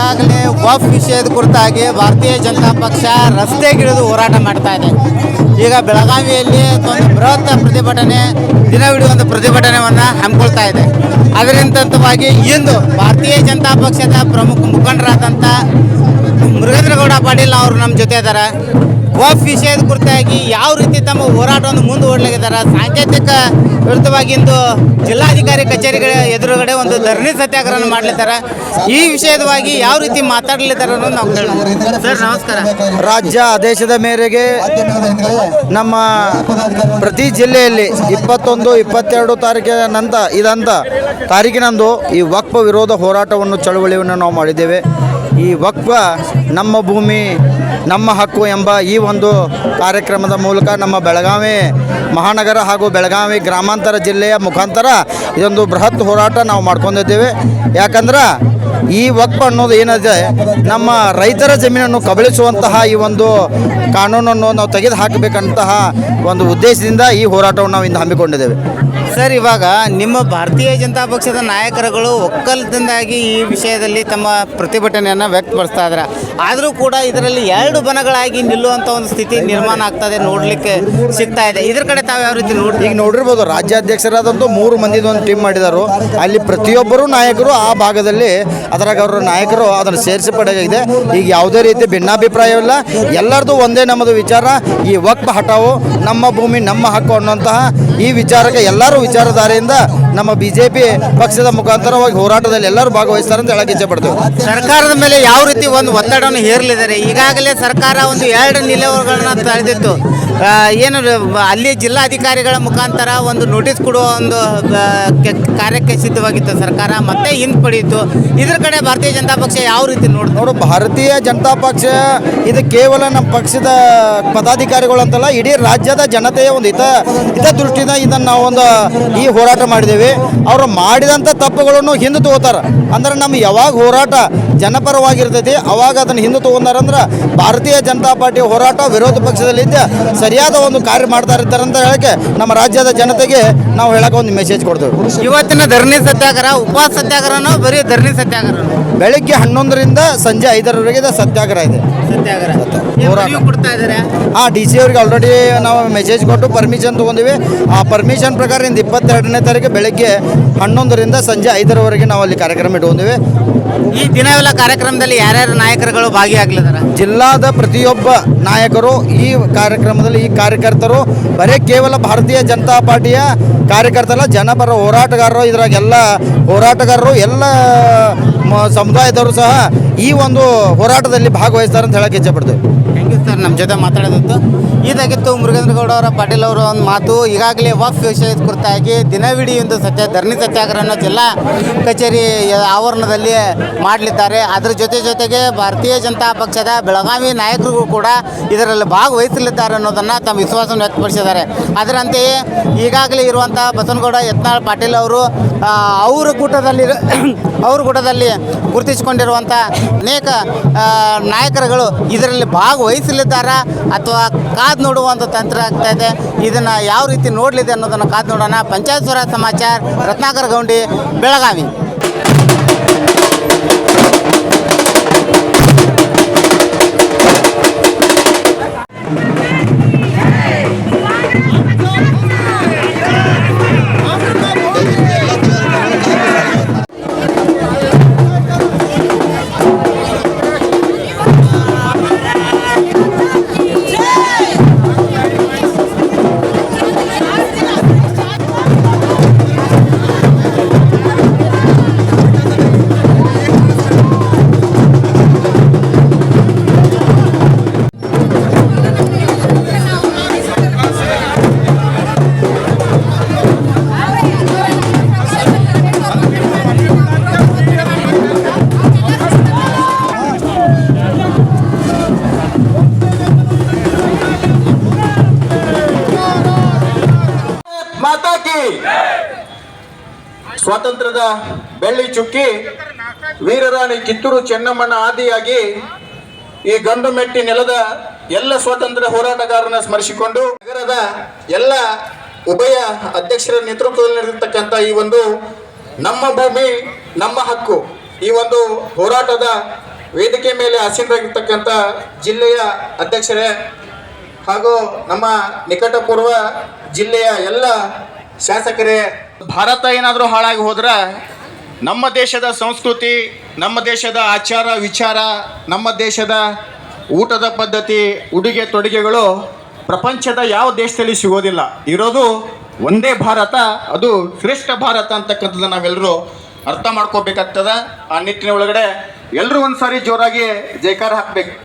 ಈಗಾಗಲೇ ವಫ್ ವಿಷಯದ ಕುರಿತಾಗಿ ಭಾರತೀಯ ಜನತಾ ಪಕ್ಷ ರಸ್ತೆಗಿಳಿದು ಹೋರಾಟ ಮಾಡ್ತಾ ಇದೆ. ಈಗ ಬೆಳಗಾವಿಯಲ್ಲಿ ಒಂದು ಬೃಹತ್ ಪ್ರತಿಭಟನೆ, ದಿನವಿಡೀ ಒಂದು ಪ್ರತಿಭಟನೆಯನ್ನು ಹಮ್ಮಿಕೊಳ್ತಾ ಇದೆ. ಅದರಿಂದವಾಗಿ ಇಂದು ಭಾರತೀಯ ಜನತಾ ಪಕ್ಷದ ಪ್ರಮುಖ ಮುಖಂಡರಾದಂಥ ಮುರುಗೇಂದ್ರಗೌಡ ಪಾಟೀಲ್ ಅವರು ನಮ್ಮ ಜೊತೆ ಇದ್ದಾರೆ. ಒಫ್ ವಿಷಯದ ಕುರಿತಾಗಿ ಯಾವ ರೀತಿ ತಮ್ಮ ಹೋರಾಟವನ್ನು ಮುಂದುವರಲಾಗಿದ್ದಾರೆ ಸಾಂಕೇತಿಕ ವಿರುದ್ಧವಾಗಿ ಇಂದು ಜಿಲ್ಲಾಧಿಕಾರಿ ಕಚೇರಿಗಳ ಎದುರುಗಡೆ ಒಂದು ಧರಣಿ ಸತ್ಯಾಗ್ರಹ ಮಾಡಲಿದ್ದಾರೆ. ಈ ವಿಷಯದವಾಗಿ ಯಾವ ರೀತಿ ಮಾತಾಡಲಿದ್ದಾರೆ ಅನ್ನೋದು ನಾವು ಕೇಳೋಣ. ಸರ್ ನಮಸ್ಕಾರ. ರಾಜ್ಯ ಆದೇಶದ ಮೇರೆಗೆ ನಮ್ಮ ಪ್ರತಿ ಜಿಲ್ಲೆಯಲ್ಲಿ ಇಪ್ಪತ್ತೊಂದು ಇಪ್ಪತ್ತೆರಡು ತಾರೀಕಿನ ನಂತರ ಇದಂತ ತಾರೀಕಿನಂದು ಈ ವಕ್ಫ ವಿರೋಧ ಹೋರಾಟವನ್ನು ಚಳವಳಿಯನ್ನು ನಾವು ಮಾಡಿದ್ದೇವೆ. ಈ ವಕ್ಫ ನಮ್ಮ ಭೂಮಿ, ನಮ್ಮ ಹಕ್ಕು ಎಂಬ ಈ ಒಂದು ಕಾರ್ಯಕ್ರಮದ ಮೂಲಕ ನಮ್ಮ ಬೆಳಗಾವಿ ಮಹಾನಗರ ಹಾಗೂ ಬೆಳಗಾವಿ ಗ್ರಾಮಾಂತರ ಜಿಲ್ಲೆಯ ಮುಖಾಂತರ ಇದೊಂದು ಬೃಹತ್ ಹೋರಾಟ ನಾವು ಮಾಡ್ಕೊಂಡಿದ್ದೇವೆ. ಯಾಕಂದ್ರೆ ಈ ವಕ್ಫ್ ಅನ್ನೋದು ಏನಿದೆ, ನಮ್ಮ ರೈತರ ಜಮೀನನ್ನು ಕಬಳಿಸುವಂತಹ ಈ ಒಂದು ಕಾನೂನನ್ನು ನಾವು ತೆಗೆದು ಹಾಕಬೇಕಂತಹ ಒಂದು ಉದ್ದೇಶದಿಂದ ಈ ಹೋರಾಟವನ್ನು ನಾವು ಇಂದು ಹಮ್ಮಿಕೊಂಡಿದ್ದೇವೆ. ಸರ್, ಇವಾಗ ನಿಮ್ಮ ಭಾರತೀಯ ಜನತಾ ಪಕ್ಷದ ನಾಯಕರುಗಳು ಒಕ್ಕಲದಿಂದಾಗಿ ಈ ವಿಷಯದಲ್ಲಿ ತಮ್ಮ ಪ್ರತಿಭಟನೆಯನ್ನು ವ್ಯಕ್ತಪಡಿಸ್ತಾ ಇದ್ದಾರೆ. ಆದರೂ ಕೂಡ ಇದರಲ್ಲಿ ಎರಡು ಬನಗಳಾಗಿ ನಿಲ್ಲುವಂಥ ಒಂದು ಸ್ಥಿತಿ ನಿರ್ಮಾಣ ಆಗ್ತದೆ ನೋಡಲಿಕ್ಕೆ ಸಿಗ್ತಾ ಇದೆ. ಇದ್ರ ಕಡೆ ತಾವು ಯಾವ ರೀತಿ ನೋಡಿ ಈಗ ನೋಡಿರ್ಬೋದು ರಾಜ್ಯಾಧ್ಯಕ್ಷರಾದಂಥ ಮೂರು ಮಂದಿದ ಒಂದು ಟೀಮ್ ಮಾಡಿದರು. ಅಲ್ಲಿ ಪ್ರತಿಯೊಬ್ಬರು ನಾಯಕರು ಆ ಭಾಗದಲ್ಲಿ ಅದರಾಗ ಅವರ ನಾಯಕರು ಅದನ್ನು ಸೇರಿಸಿ ಪಡೆಯಾಗಿದೆ ಈಗ ಯಾವುದೇ ರೀತಿ ಭಿನ್ನಾಭಿಪ್ರಾಯವಿಲ್ಲ. ಎಲ್ಲರದು ಒಂದೇ ನಮ್ಮದು ವಿಚಾರ. ಈ ವಕ್ಫ್ ಹಟಾವು ನಮ್ಮ ಭೂಮಿ, ನಮ್ಮ ಹಕ್ಕು ಅನ್ನುವಂತಹ ಈ ವಿಚಾರಕ್ಕೆ ಎಲ್ಲರೂ ವಿಚಾರಧಾರೆಯಿಂದ ನಮ್ಮ ಬಿಜೆಪಿ ಪಕ್ಷದ ಮುಖಾಂತರವಾಗಿ ಹೋರಾಟದಲ್ಲಿ ಎಲ್ಲರೂ ಭಾಗವಹಿಸ್ತಾರೆ ಅಂತ ಹೇಳಕ್ಕೆ ಇಚ್ಛೆ ಪಡ್ತೇವೆ ಸರ್ಕಾರದ ಮೇಲೆ ಯಾವ ರೀತಿ ಒಂದು ಒತ್ತಡವನ್ನು ಹೇರಲಿದ್ದಾರೆ? ಈಗಾಗಲೇ ಸರ್ಕಾರ ಒಂದು ಎರಡು ನಿಲುವುಗಳನ್ನ ತಳೆದಿತ್ತು. ಏನು ಅಲ್ಲಿ ಜಿಲ್ಲಾಧಿಕಾರಿಗಳ ಮುಖಾಂತರ ಒಂದು ನೋಟಿಸ್ ಕೊಡುವ ಒಂದು ಕಾರ್ಯಕ್ಕೆ ಸಿದ್ಧವಾಗಿತ್ತು ಸರ್ಕಾರ, ಮತ್ತೆ ಹಿಂಪಡೆಯಿತು ಇದ್ರ ಕಡೆ ಭಾರತೀಯ ಜನತಾ ಪಕ್ಷ ಯಾವ ರೀತಿ ನೋಡ್ತಾರೆ ನೋಡು, ಭಾರತೀಯ ಜನತಾ ಪಕ್ಷ, ಇದು ಕೇವಲ ನಮ್ಮ ಪಕ್ಷದ ಪದಾಧಿಕಾರಿಗಳು ಅಂತಲ್ಲ, ಇಡೀ ರಾಜ್ಯದ ಜನತೆಯ ಒಂದು ಹಿತ ದೃಷ್ಟಿಯಿಂದ ಇದನ್ನು ನಾವು ಒಂದು ಈ ಹೋರಾಟ ಮಾಡಿದ್ದೇವೆ. ಅವರು ಮಾಡಿದಂಥ ತಪ್ಪುಗಳನ್ನು ಹಿಂದೆ ತಗೋತಾರೆ. ಅಂದ್ರೆ ನಮ್ಮ ಯಾವಾಗ ಹೋರಾಟ ಜನಪರವಾಗಿರ್ತೈತಿ, ಅವಾಗ ಅದನ್ನು ಹಿಂದೆ ತಗೊಂಡಾರಂದ್ರೆ ಭಾರತೀಯ ಜನತಾ ಪಾರ್ಟಿ ಹೋರಾಟ ವಿರೋಧ ಪಕ್ಷದಲ್ಲಿದ್ದ ಸರಿಯಾದ ಒಂದು ಕಾರ್ಯ ಮಾಡ್ತಾ ಇರ್ತಾರೆ ಅಂತ ಹೇಳಕ್ಕೆ ನಮ್ಮ ರಾಜ್ಯದ ಜನತೆಗೆ ನಾವು ಹೇಳಕ್ಕೆ ಒಂದು ಮೆಸೇಜ್ ಕೊಡ್ತೇವೆ. ಇವತ್ತಿನ ಧರಣಿ ಸತ್ಯಾಗ್ರಹ ಉಪವಾಸ ಸತ್ಯಾಗ್ರಹನೋ ಬರೀ ಧರಣಿ ಸತ್ಯಾಗ್ರಹ ಬೆಳಿಗ್ಗೆ ಹನ್ನೊಂದರಿಂದ ಸಂಜೆ ಐದರವರೆಗೆ ಸತ್ಯಾಗ್ರಹ ಇದೆ. ಸತ್ಯಾಗ್ರಹ. ಹಾಂ ಡಿ ಸಿ ಅವ್ರಿಗೆ ಆಲ್ರೆಡಿ ನಾವು ಮೆಸೇಜ್ ಕೊಟ್ಟು ಪರ್ಮಿಷನ್ ತೊಗೊಂಡಿವಿ. ಆ ಪರ್ಮಿಷನ್ ಪ್ರಕಾರ ಇಂದ ಇಪ್ಪತ್ತೆರಡನೇ ತಾರೀಕು ಬೆಳಗ್ಗೆ ಹನ್ನೊಂದರಿಂದ ಸಂಜೆ ಐದರವರೆಗೆ ನಾವು ಅಲ್ಲಿ ಕಾರ್ಯಕ್ರಮ ಇಟ್ಕೊಂಡಿವಿ. ಈ ದಿನವೆಲ್ಲ ಕಾರ್ಯಕ್ರಮದಲ್ಲಿ ಯಾರ್ಯಾರು ನಾಯಕರುಗಳು ಭಾಗಿಯಾಗಲಿದ್ದಾರೆ ಜಿಲ್ಲಾದ ಪ್ರತಿಯೊಬ್ಬ ನಾಯಕರು ಈ ಕಾರ್ಯಕ್ರಮದಲ್ಲಿ ಈ ಕಾರ್ಯಕರ್ತರು, ಬರೀ ಕೇವಲ ಭಾರತೀಯ ಜನತಾ ಪಾರ್ಟಿಯ ಕಾರ್ಯಕರ್ತರಲ್ಲ ಜನಪರ ಹೋರಾಟಗಾರರು, ಇದ್ರಾಗ ಎಲ್ಲ ಹೋರಾಟಗಾರರು, ಎಲ್ಲ ಸಮುದಾಯದವರು ಸಹ ಈ ಒಂದು ಹೋರಾಟದಲ್ಲಿ ಭಾಗವಹಿಸ್ತಾರೆ ಅಂತ ಹೇಳಕ್ಕೆ ಇಚ್ಛೆ ಪಡ್ತೇವೆ. ಥ್ಯಾಂಕ್ ಯು ನಮ್ಮ ಜೊತೆ ಮಾತಾಡೋದಿತ್ತು. ಇದಾಗಿತ್ತು ಮುರುಗೇಂದ್ರಗೌಡ ಅವರ ಪಾಟೀಲ್ ಅವರ ಒಂದು ಮಾತು. ಈಗಾಗಲೇ ವಫ್ ವಿಷಯದ ಕುರಿತಾಗಿ ದಿನವಿಡೀ ಒಂದು ಸತ್ಯ, ಧರಣಿ ಸತ್ಯಾಗ್ರಹನ ಜಿಲ್ಲಾ ಕಚೇರಿ ಆವರಣದಲ್ಲಿ ಮಾಡಲಿದ್ದಾರೆ. ಅದರ ಜೊತೆ ಜೊತೆಗೆ ಭಾರತೀಯ ಜನತಾ ಪಕ್ಷದ ಬೆಳಗಾವಿ ನಾಯಕರಿಗೂ ಕೂಡ ಇದರಲ್ಲಿ ಭಾಗವಹಿಸಲಿದ್ದಾರೆ ಅನ್ನೋದನ್ನು ತಮ್ಮ ವಿಶ್ವಾಸವನ್ನು ವ್ಯಕ್ತಪಡಿಸಿದ್ದಾರೆ. ಅದರಂತೆಯೇ ಈಗಾಗಲೇ ಇರುವಂಥ ಬಸನಗೌಡ, ಯತ್ನಾಳ್ ಪಾಟೀಲ್ ಅವರು ಅವರ ಕೂಟದಲ್ಲಿ, ಅವ್ರ ಕೂಟದಲ್ಲಿ ಗುರುತಿಸಿಕೊಂಡಿರುವಂಥ ಅನೇಕ ನಾಯಕರುಗಳು ಇದರಲ್ಲಿ ಭಾಗವಹಿಸಲಿದ್ದಾರಾ. ಅಥವಾ ಕಾದು ನೋಡುವಂಥ ತಂತ್ರ ಆಗ್ತಾ ಇದೆ. ಇದನ್ನು ಯಾವ ರೀತಿ ನೋಡಲಿದೆ ಅನ್ನೋದನ್ನು ಕಾದು ನೋಡೋಣ. ಪಂಚಾಯತ್ ಸ್ವರಾಜ್ ಸಮಾಚಾರ, ರತ್ನಾಕರ ಗೌಂಡಿ, ಬೆಳಗಾವಿ. ಮಾತಾ ಕಿ ಸ್ವಾತಂತ್ರ್ಯದ ಬೆಳ್ಳಿ ಚುಕ್ಕಿ ವೀರರಾಣಿ ಕಿತ್ತೂರು ಚೆನ್ನಮ್ಮನ ಆದಿಯಾಗಿ ಈ ಗಂಡು ಮೆಟ್ಟಿ ನೆಲದ ಎಲ್ಲ ಸ್ವಾತಂತ್ರ್ಯ ಹೋರಾಟಗಾರನ ಸ್ಮರಿಸಿಕೊಂಡು ನಗರದ ಎಲ್ಲ ಉಭಯ ಅಧ್ಯಕ್ಷರ ನೇತೃತ್ವದಲ್ಲಿ ನಡೆದಿರ್ತಕ್ಕಂಥ ಈ ಒಂದು ನಮ್ಮ ಭೂಮಿ, ನಮ್ಮ ಹಕ್ಕು, ಈ ಒಂದು ಹೋರಾಟದ ವೇದಿಕೆ ಮೇಲೆ ಆಸೀನರಾಗಿರ್ತಕ್ಕಂಥ ಜಿಲ್ಲೆಯ ಅಧ್ಯಕ್ಷರೇ ಹಾಗೂ ನಮ್ಮ ನಿಕಟಪೂರ್ವ ಜಿಲ್ಲೆಯ ಎಲ್ಲ ಶಾಸಕರೇ, ಭಾರತ ಏನಾದರೂ ಹಾಳಾಗಿ ಹೋದ್ರೆ ನಮ್ಮ ದೇಶದ ಸಂಸ್ಕೃತಿ, ನಮ್ಮ ದೇಶದ ಆಚಾರ, ವಿಚಾರ, ನಮ್ಮ ದೇಶದ ಊಟದ ಪದ್ಧತಿ, ಉಡುಗೆ ತೊಡುಗೆಗಳು ಪ್ರಪಂಚದ ಯಾವ ದೇಶದಲ್ಲಿ ಸಿಗೋದಿಲ್ಲ. ಇರೋದು ಒಂದೇ ಭಾರತ, ಅದು ಶ್ರೇಷ್ಠ ಭಾರತ ಅಂತಕ್ಕಂಥದ್ದು ನಾವೆಲ್ಲರೂ ಅರ್ಥ ಮಾಡ್ಕೋಬೇಕಾಗ್ತದ. ಆ ನಿಟ್ಟಿನ ಒಳಗಡೆ ಎಲ್ಲರೂ ಒಂದ್ಸಾರಿ ಜೋರಾಗಿ ಜೈಕಾರ ಹಾಕ್ಬೇಕು.